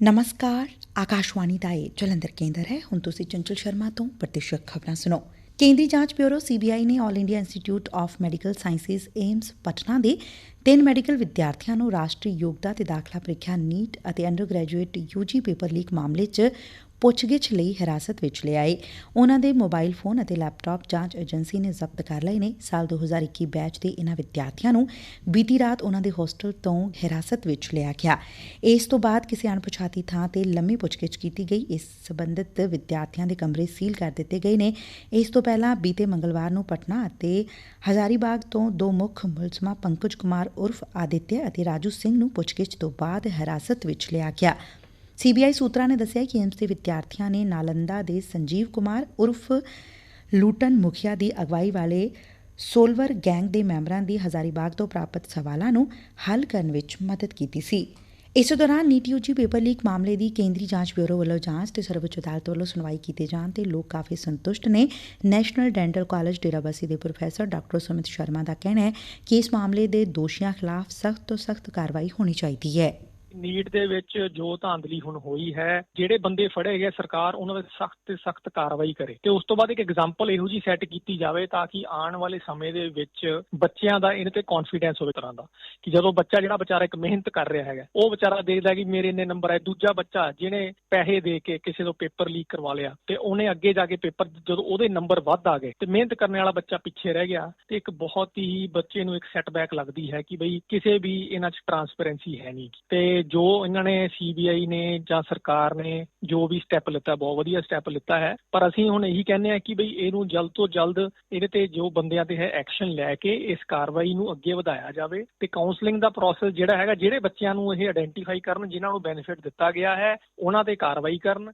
ਨਮਸਕਾਰ ਆਕਾਸ਼ਵਾਣੀ ਦਾ ਇਹ ਜਲੰਧਰ ਕੇਂਦਰ ਹੈ ਹੁਣ ਤੁਸੀਂ ਚੰਚਲ ਸ਼ਰਮਾ ਤੋਂ ਪ੍ਰਤੀਸ਼ਕ ਖਬਰਾਂ ਸੁਣੋ ਕੇਂਦਰੀ ਜਾਂਚ ਬਿਊਰੋ ਸੀਬੀਆਈ ਨੇ all India institute of medical sciences AIIMS Patna ਦੇ ਤਿੰਨ ਮੈਡੀਕਲ ਵਿਦਿਆਰਥੀਆਂ ਨੂੰ ਰਾਸ਼ਟਰੀ ਯੋਗਤਾ ਤੇ ਦਾਖਲਾ ਪ੍ਰੀਖਿਆ ਨੀਟ ਅਤੇ under graduate UG paper leak ਮਾਮਲੇ 'ਚ ਪੁੱਛਗਿੱਛ ਲਈ ਹਿਰਾਸਤ ਵਿੱਚ ਲਿਆਏ। ਉਨ੍ਹਾਂ ਦੇ ਮੋਬਾਈਲ ਫੋਨ ਅਤੇ ਲੈਪਟਾਪ ਜਾਂਚ ਏਜੰਸੀ ਨੇ ਜ਼ਬਤ ਕਰ ਲਏ ਨੇ। ਸਾਲ 2021 ਬੈਚ ਦੇ ਇਨ੍ਹਾਂ ਵਿਦਿਆਰਥੀਆਂ ਨੂੰ ਬੀਤੀ ਰਾਤ ਉਨ੍ਹਾਂ ਦੇ ਹੋਸਟਲ ਤੋਂ ਹਿਰਾਸਤ ਵਿੱਚ ਲਿਆ ਗਿਆ। ਇਸ ਤੋਂ ਬਾਅਦ ਕਿਸੇ ਅਣਪਛਾਤੀ ਥਾਂ ਤੇ ਲੰਮੀ ਪੁੱਛਗਿੱਛ ਕੀਤੀ ਗਈ। ਇਸ ਸਬੰਧਤ ਵਿਦਿਆਰਥੀਆਂ ਦੇ ਕਮਰੇ ਸੀਲ ਕਰ ਦਿੱਤੇ ਗਏ ਨੇ। ਇਸ ਤੋਂ ਪਹਿਲਾਂ ਬੀਤੇ ਮੰਗਲਵਾਰ ਨੂੰ ਪਟਨਾ ਅਤੇ ਹਜ਼ਾਰੀਬਾਗ ਤੋਂ ਦੋ ਮੁੱਖ ਮੁਲਜ਼ਮਾਂ ਪੰਕਜ ਕੁਮਾਰ ਉਰਫ ਆਦਿਤਿਆ ਅਤੇ ਰਾਜੂ ਸਿੰਘ ਨੂੰ ਪੁੱਛਗਿੱਛ ਤੋਂ ਬਾਅਦ ਹਿਰਾਸਤ ਵਿੱਚ ਲਿਆ ਗਿਆ। ਸੀਬੀਆਈ ਸੂਤਰਾਂ ਨੇ ਦੱਸਿਆ ਕਿ ਏਮਜ਼ ਦੇ ਵਿਦਿਆਰਥੀਆਂ ਨੇ ਨਾਲੰਦਾ ਦੇ ਸੰਜੀਵ ਕੁਮਾਰ ਉਰਫ ਲੂਟਨ ਮੁਖੀਆ ਦੀ ਅਗਵਾਈ ਵਾਲੇ ਸੋਲਵਰ ਗੈਂਗ ਦੇ ਮੈਂਬਰਾਂ ਦੀ ਹਜ਼ਾਰੀਬਾਗ ਤੋਂ ਪ੍ਰਾਪਤ ਸਵਾਲਾਂ ਨੂੰ ਹੱਲ ਕਰਨ ਵਿੱਚ ਮਦਦ ਕੀਤੀ ਸੀ। ਇਸੇ ਦੌਰਾਨ ਨੀਟ ਯੂਜੀ ਪੇਪਰ ਲੀਕ ਮਾਮਲੇ ਦੀ ਕੇਂਦਰੀ ਜਾਂਚ ਬਿਊਰੋ ਵੱਲੋਂ ਜਾਂਚ ਤੇ ਸਰਵਉੱਚ ਅਦਾਲਤ ਵੱਲੋਂ ਸੁਣਵਾਈ ਕੀਤੇ ਜਾਣ ਤੇ ਲੋਕ ਕਾਫੀ ਸੰਤੁਸ਼ਟ ਨੇ। ਨੈਸ਼ਨਲ ਡੈਂਟਲ ਕਾਲਜ ਡੇਰਾਬੱਸੀ ਦੇ ਪ੍ਰੋਫੈਸਰ ਡਾਕਟਰ ਸੁਮਿਤ ਸ਼ਰਮਾ ਦਾ ਕਹਿਣਾ ਹੈ ਕਿ ਇਸ ਮਾਮਲੇ ਦੇ ਦੋਸ਼ੀਆਂ ਖਿਲਾਫ ਸਖਤ ਤੋਂ ਸਖਤ ਕਾਰਵਾਈ ਹੋਣੀ ਚਾਹੀਦੀ ਹੈ। ਨੀਟ ਦੇ ਵਿੱਚ ਜੋ ਧਾਂਦਲੀ ਹੁਣ ਹੋਈ ਹੈ, ਜਿਹੜੇ ਬੰਦੇ ਫੜੇ ਗਏ ਸਰਕਾਰ, ਉਹਨਾਂ ਦੇ ਸਖਤ ਤੇ ਸਖਤ ਕਾਰਵਾਈ ਕਰੇ। ਤੇ ਉਸ ਤੋਂ ਬਾਅਦ ਇੱਕ ਐਗਜ਼ਾਮਪਲ ਇਹੋ ਜੀ ਸੈੱਟ ਕੀਤੀ ਜਾਵੇ ਤਾਂ ਕਿ ਆਉਣ ਵਾਲੇ ਸਮੇਂ ਦੇ ਵਿੱਚ ਬੱਚਿਆਂ ਦਾ ਇਹਨਾਂ ਤੇ ਕੌਨਫੀਡੈਂਸ ਹੋਵੇ ਤਰ੍ਹਾਂ ਦਾ। ਕਿ ਜਦੋਂ ਬੱਚਾ ਜਿਹੜਾ ਵਿਚਾਰਾ ਇੱਕ ਮਿਹਨਤ ਕਰ ਰਿਹਾ ਹੈਗਾ, ਉਹ ਵਿਚਾਰਾ ਦੇਖਦਾ ਕਿ ਮੇਰੇ ਇੰਨੇ ਨੰਬਰ ਆਏ। ਦੂਜਾ ਬੱਚਾ ਜਿਹਨੇ ਪੈਸੇ ਦੇ ਕੇ ਕਿਸੇ ਤੋਂ ਪੇਪਰ ਲੀਕ ਕਰਵਾ ਲਿਆ ਤੇ ਉਹਨੇ ਅੱਗੇ ਜਾ ਕੇ ਪੇਪਰ ਜਦੋਂ ਉਹਦੇ ਨੰਬਰ ਵੱਧ ਆ ਗਏ ਤੇ ਮਿਹਨਤ ਕਰਨ ਵਾਲਾ ਬੱਚਾ ਪਿੱਛੇ ਰਹਿ ਗਿਆ, ਤੇ ਇੱਕ ਬਹੁਤ ਹੀ ਬੱਚੇ ਨੂੰ ਇੱਕ ਸੈਟਬੈਕ ਲੱਗਦੀ ਹੈ ਕਿ ਬਈ ਕਿਸੇ ਵੀ ਇਹਨਾਂ 'ਚ ਟਰਾਂਸਪੇਰੈਂਸੀ ਹੈ ਨਹੀਂ। ਤੇ ਜੋ ਇਹਨਾਂ ਨੇ ਸੀਬੀਆਈ ਨੇ ਜਾਂ ਸਰਕਾਰ ਨੇ ਜੋ ਵੀ ਸਟੈਪ ਲਿੱਤਾ, ਬਹੁਤ ਵਧੀਆ ਸਟੈਪ ਲਿੱਤਾ ਹੈ। ਪਰ ਅਸੀਂ ਹੁਣ ਇਹੀ ਕਹਿੰਦੇ ਆ ਕਿ ਬਈ ਇਹਨੂੰ ਜਲਦ ਤੋਂ ਜਲਦ ਇਹਦੇ ਤੇ ਜੋ ਬੰਦਿਆਂ ਤੇ ਹੈ ਐਕਸ਼ਨ ਲੈ ਕੇ ਇਸ ਕਾਰਵਾਈ ਨੂੰ ਅੱਗੇ ਵਧਾਇਆ ਜਾਵੇ ਤੇ ਕਾਉਂਸਲਿੰਗ ਦਾ ਪ੍ਰੋਸੈਸ ਜਿਹੜਾ ਹੈਗਾ, ਜਿਹੜੇ ਬੱਚਿਆਂ ਨੂੰ ਇਹ ਆਇਡੈਂਟੀਫਾਈ ਕਰਨ, ਜਿਨ੍ਹਾਂ ਨੂੰ ਬੈਨੀਫਿਟ ਦਿੱਤਾ ਗਿਆ ਹੈ, ਉਹਨਾਂ ਤੇ ਕਾਰਵਾਈ ਕਰਨ।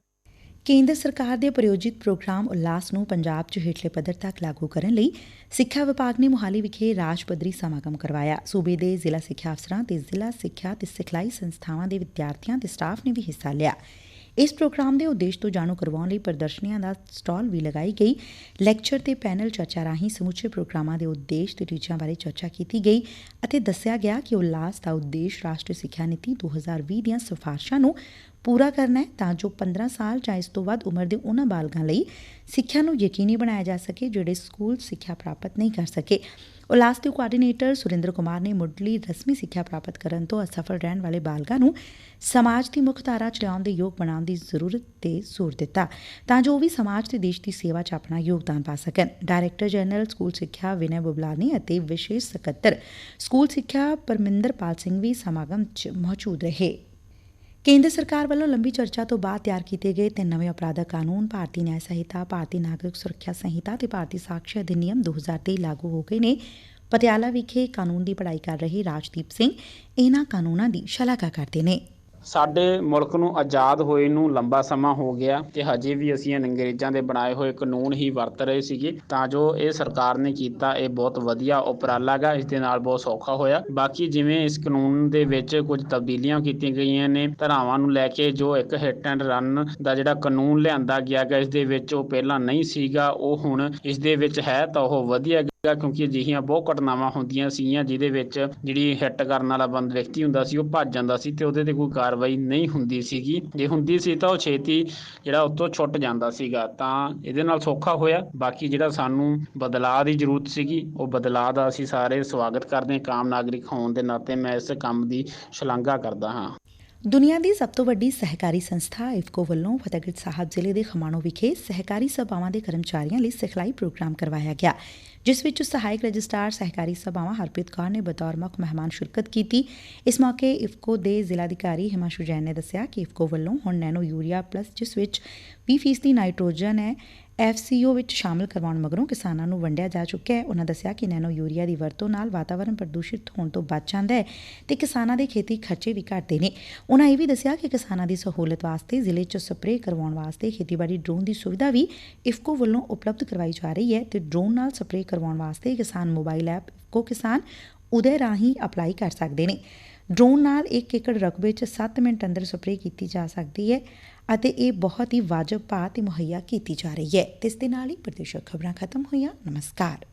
ਕੇਂਦਰ ਸਰਕਾਰ ਦੇ ਪ੍ਰਯੋਜਿਤ ਪ੍ਰੋਗਰਾਮ ਉਲਾਸ ਨੂੰ ਪੰਜਾਬ 'ਚ ਹੇਠਲੇ ਪੱਧਰ ਤੱਕ ਲਾਗੂ ਕਰਨ ਲਈ ਸਿੱਖਿਆ ਵਿਭਾਗ ਨੇ ਮੁਹਾਲੀ ਵਿਖੇ ਰਾਜ ਪੱਧਰੀ ਸਮਾਗਮ ਕਰਵਾਇਆ। ਸੂਬੇ ਦੇ ਜ਼ਿਲ੍ਹਾ ਸਿੱਖਿਆ ਅਫਸਰਾਂ ਤੇ ਜ਼ਿਲ੍ਹਾ ਸਿੱਖਿਆ ਤੇ ਸਿਖਲਾਈ ਸੰਸਥਾਵਾਂ ਦੇ ਵਿਦਿਆਰਥੀਆਂ ਤੇ ਸਟਾਫ ਨੇ ਵੀ ਹਿੱਸਾ ਲਿਆ। ਇਸ ਪ੍ਰੋਗਰਾਮ ਦੇ ਉਦੇਸ਼ ਤੋਂ ਜਾਣੂ ਕਰਵਾਉਣ ਲਈ ਪ੍ਰਦਰਸ਼ਨੀਆਂ ਦਾ ਸਟਾਲ ਵੀ ਲਗਾਈ ਗਈ। ਲੈਕਚਰ ਤੇ ਪੈਨਲ ਚਰਚਾ ਰਾਹੀਂ ਸਮੁੱਚੇ ਪ੍ਰੋਗਰਾਮਾਂ ਦੇ ਉਦੇਸ਼ ਤੇ ਟੀਚਿਆਂ ਬਾਰੇ ਚਰਚਾ ਕੀਤੀ ਗਈ ਅਤੇ ਦੱਸਿਆ ਗਿਆ ਕਿ ਉਲਾਸ ਦਾ ਉਦੇਸ਼ ਰਾਸ਼ਟਰੀ ਸਿੱਖਿਆ ਨੀਤੀ 2020 ਦੀਆਂ ਸਿਫਾਰਸ਼ਾਂ ਨੂੰ ਪੂਰਾ ਕਰਨਾ ਹੈ ਤਾਂ ਜੋ 15 ਸਾਲ ਜਾਂ ਇਸ ਤੋਂ ਵੱਧ ਉਮਰ ਦੇ ਉਹਨਾਂ ਬਾਲਗਾਂ ਲਈ ਸਿੱਖਿਆ ਨੂੰ ਯਕੀਨੀ ਬਣਾਇਆ ਜਾ ਸਕੇ ਜਿਹੜੇ ਸਕੂਲ ਸਿੱਖਿਆ ਪ੍ਰਾਪਤ ਨਹੀਂ ਕਰ ਸਕੇ। ਉਲਾਸ ਦੇ ਕੋਆਰਡੀਨੇਟਰ ਸੁਰਿੰਦਰ ਕੁਮਾਰ ਨੇ ਮੁੱਢਲੀ ਰਸਮੀ ਸਿੱਖਿਆ ਪ੍ਰਾਪਤ ਕਰਨ ਤੋਂ ਅਸਫਲ ਰਹਿਣ ਵਾਲੇ ਬਾਲਗਾਂ ਨੂੰ ਸਮਾਜ ਦੀ ਮੁੱਖ ਧਾਰਾ ਚ ਲਿਆਉਣ ਦੇ ਯੋਗ ਬਣਾਉਣ ਦੀ ਜ਼ਰੂਰਤ ਤੇ ਜ਼ੋਰ ਦਿੱਤਾ ਤਾਂ ਜੋ ਉਹ ਵੀ ਸਮਾਜ ਤੇ ਦੇਸ਼ ਦੀ ਸੇਵਾ ਚ ਆਪਣਾ ਯੋਗਦਾਨ ਪਾ ਸਕਣ। ਡਾਇਰੈਕਟਰ ਜਨਰਲ ਸਕੂਲ ਸਿੱਖਿਆ ਵਿਨੈ ਬੁਬਲਾਨੀ ਅਤੇ ਵਿਸ਼ੇਸ਼ ਸਕੱਤਰ ਸਕੂਲ ਸਿੱਖਿਆ ਪਰਮਿੰਦਰਪਾਲ ਸਿੰਘ ਵੀ ਸਮਾਗਮ ਚ ਮੌਜੂਦ ਰਹੇ। ਕੇਂਦਰ ਸਰਕਾਰ ਵੱਲੋਂ ਲੰਬੀ ਚਰਚਾ ਤੋਂ ਬਾਅਦ ਤਿਆਰ ਕੀਤੇ ਗਏ ਤਿੰਨ ਨਵੇਂ ਅਪਰਾਧਕ ਕਾਨੂੰਨ, ਭਾਰਤੀ ਨਿਆਂ ਸੰਹਿਤਾ, ਭਾਰਤੀ ਨਾਗਰਿਕ ਸੁਰੱਖਿਆ ਸੰਹਿਤਾ ਤੇ ਭਾਰਤੀ ਸਾਕਸ਼ੀ ਅਧਿਨਿਯਮ 2023 ਲਾਗੂ ਹੋ ਗਏ ਨੇ। ਪਟਿਆਲਾ ਵਿਖੇ ਕਾਨੂੰਨ ਦੀ ਪੜ੍ਹਾਈ ਕਰ ਰਹੇ ਰਾਜਦੀਪ ਸਿੰਘ, ਇਹਨਾਂ ਕਾਨੂੰਨਾਂ ਦੀ ਸ਼ਲਾਘਾ ਕਰਦੇ ਨੇ। ਸਾਡੇ ਮੁਲਕ ਨੂੰ ਆਜ਼ਾਦ ਹੋਏ ਨੂੰ ਲੰਬਾ ਸਮਾਂ ਹੋ ਗਿਆ ਤੇ ਹਜੇ ਵੀ ਅਸੀਂ ਅੰਗਰੇਜ਼ਾਂ ਦੇ ਬਣਾਏ ਹੋਏ ਕਾਨੂੰਨ ਹੀ ਵਰਤ ਰਹੇ ਸੀਗੇ, ਤਾਂ ਜੋ ਇਹ ਸਰਕਾਰ ਨੇ ਕੀਤਾ, ਇਹ ਬਹੁਤ ਵਧੀਆ ਉਪਰਾਲਾ ਗਾ, ਇਸ ਦੇ ਨਾਲ ਬਹੁਤ ਸੌਖਾ ਹੋਇਆ। ਬਾਕੀ ਜਿਵੇਂ ਇਸ ਕਾਨੂੰਨ ਦੇ ਵਿੱਚ ਕੁਝ ਤਬਦੀਲੀਆਂ ਕੀਤੀਆਂ ਗਈਆਂ ਨੇ, ਧਾਰਾਵਾਂ ਨੂੰ ਲੈ ਕੇ ਜੋ ਇੱਕ ਹਿੱਟ ਐਂਡ ਰਨ ਦਾ ਜਿਹੜਾ ਕਾਨੂੰਨ ਲਿਆਂਦਾ ਗਿਆ ਗਾ, ਇਸ ਦੇ ਵਿੱਚ ਉਹ ਪਹਿਲਾਂ ਨਹੀਂ ਸੀਗਾ, ਉਹ ਹੁਣ ਇਸ ਦੇ ਵਿੱਚ ਹੈ ਤਾਂ ਉਹ ਵਧੀਆ ਕਿਉਂਕਿ ਅਜਿਹੀਆਂ ਬਹੁਤ ਘਟਨਾਵਾਂ ਹੁੰਦੀਆਂ ਸੀਗੀਆਂ, ਜਿਹਦੇ ਵਿੱਚ ਜਿਹੜੀ ਹਿੱਟ ਕਰਨ ਵਾਲਾ ਬੰਦ, ਵਿਅਕਤੀ ਹੁੰਦਾ ਸੀ, ਉਹ ਭੱਜ ਜਾਂਦਾ ਸੀ ਤੇ ਉਹਦੇ ਤੇ ਕੋਈ ਕਾਰਵਾਈ ਨਹੀਂ ਹੁੰਦੀ ਸੀਗੀ। ਜੇ ਹੁੰਦੀ ਸੀ ਤਾਂ ਉਹ ਛੇਤੀ ਜਿਹੜਾ ਉਤੋਂ ਛੁੱਟ ਜਾਂਦਾ ਸੀਗਾ। ਤਾਂ ਇਹਦੇ ਨਾਲ ਸੌਖਾ ਹੋਇਆ। ਬਾਕੀ ਜਿਹੜਾ ਸਾਨੂੰ ਬਦਲਾਅ ਦੀ ਜ਼ਰੂਰਤ ਸੀਗੀ, ਉਹ ਬਦਲਾਅ ਦਾ ਅਸੀਂ ਸਾਰੇ ਸਵਾਗਤ ਕਰਦੇ ਹਾਂ। ਕਾਮ ਨਾਗਰਿਕ ਹੋਣ ਦੇ ਨਾਤੇ ਮੈਂ ਇਸ ਕੰਮ ਦੀ ਸ਼ਲਾਘਾ ਕਰਦਾ ਹਾਂ। ਦੁਨੀਆ ਦੀ ਸਭ ਤੋਂ ਵੱਡੀ ਸਹਿਕਾਰੀ ਸੰਸਥਾ ਇਫਕੋ ਵੱਲੋਂ ਫਤਿਹਗੜ੍ਹ ਸਾਹਿਬ ਜ਼ਿਲ੍ਹੇ ਦੇ ਖਮਾਣੋ ਵਿਖੇ ਸਹਿਕਾਰੀ ਸਭਾਵਾਂ ਦੇ ਕਰਮਚਾਰੀਆਂ ਲਈ ਸਿਖਲਾਈ ਪ੍ਰੋਗਰਾਮ ਕਰਵਾਇਆ ਗਿਆ, ਜਿਸ ਵਿੱਚ ਸਹਾਇਕ ਰਜਿਸਟਰਾਰ ਸਹਿਕਾਰੀ ਸਭਾਵਾਂ ਹਰਪ੍ਰੀਤ ਕੌਰ ਨੇ ਬਤੌਰ ਮੁੱਖ ਮਹਿਮਾਨ ਸ਼ਿਰਕਤ ਕੀਤੀ। ਇਸ ਮੌਕੇ ਇਫਕੋ ਦੇ ਜ਼ਿਲ੍ਹਾ ਅਧਿਕਾਰੀ ਹਿਮਾਸ਼ੂ ਜੈਨ ਨੇ ਦੱਸਿਆ ਕਿ ਇਫਕੋ ਵੱਲੋਂ ਹੁਣ ਨੈਨੋ ਯੂਰੀਆ ਪਲੱਸ, ਜਿਸ ਵਿੱਚ 20% ਨਾਈਟ੍ਰੋਜਨ ਹੈ ਐਫ ਸੀ ਓ ਵਿੱਚ ਸ਼ਾਮਲ ਕਰਵਾਉਣ ਮਗਰੋਂ ਕਿਸਾਨਾਂ ਨੂੰ ਵੰਡਿਆ ਜਾ ਚੁੱਕਿਆ ਹੈ। ਉਹਨਾਂ ਦੱਸਿਆ ਕਿ ਨੈਨੋ ਯੂਰੀਆ ਦੀ ਵਰਤੋਂ ਨਾਲ ਵਾਤਾਵਰਣ ਪ੍ਰਦੂਸ਼ਿਤ ਹੋਣ ਤੋਂ ਬਚ ਜਾਂਦਾ ਹੈ ਤੇ ਕਿਸਾਨਾਂ ਦੇ ਖੇਤੀ ਖਰਚੇ ਵੀ ਘਟਦੇ ਨੇ। ਉਹਨਾਂ ਇਹ ਵੀ ਦੱਸਿਆ ਕਿ ਕਿਸਾਨਾਂ ਦੀ ਸਹੂਲਤ ਵਾਸਤੇ ਜ਼ਿਲ੍ਹੇ 'ਚ ਸਪਰੇਅ ਕਰਵਾਉਣ ਵਾਸਤੇ ਖੇਤੀਬਾੜੀ ਡਰੋਨ ਦੀ ਸੁਵਿਧਾ ਵੀ ਇਫਕੋ ਵੱਲੋਂ ਉਪਲਬਧ ਕਰਵਾਈ ਜਾ ਰਹੀ ਹੈ ਤੇ ਡਰੋਨ ਨਾਲ ਸਪਰੇਅ ਕਰਵਾਉਣ ਵਾਸਤੇ ਕਿਸਾਨ ਮੋਬਾਈਲ ਐਪ ਇਫਕੋ ਕਿਸਾਨ ਉਦੇ ਰਾਹੀਂ ਅਪਲਾਈ ਕਰ ਸਕਦੇ ਨੇ। ਡਰੋਨ ਨਾਲ 1 ਏਕੜ ਰਕਬੇ 'ਚ 7 ਮਿੰਟ ਅੰਦਰ ਸਪਰੇਅ ਕੀਤੀ ਜਾ ਸਕਦੀ ਹੈ ਅਤੇ ਇਹ ਬਹੁਤ ਹੀ ਵਾਜਬ ਭਾਅ ਤੇ ਮੁਹੱਈਆ ਕੀਤੀ ਜਾ ਰਹੀ ਹੈ। ਤੇ ਇਸ ਦੇ ਨਾਲ ਹੀ ਪ੍ਰਦੇਸ਼ਕ ਖਬਰਾਂ ਖਤਮ ਹੋਈਆਂ। ਨਮਸਕਾਰ।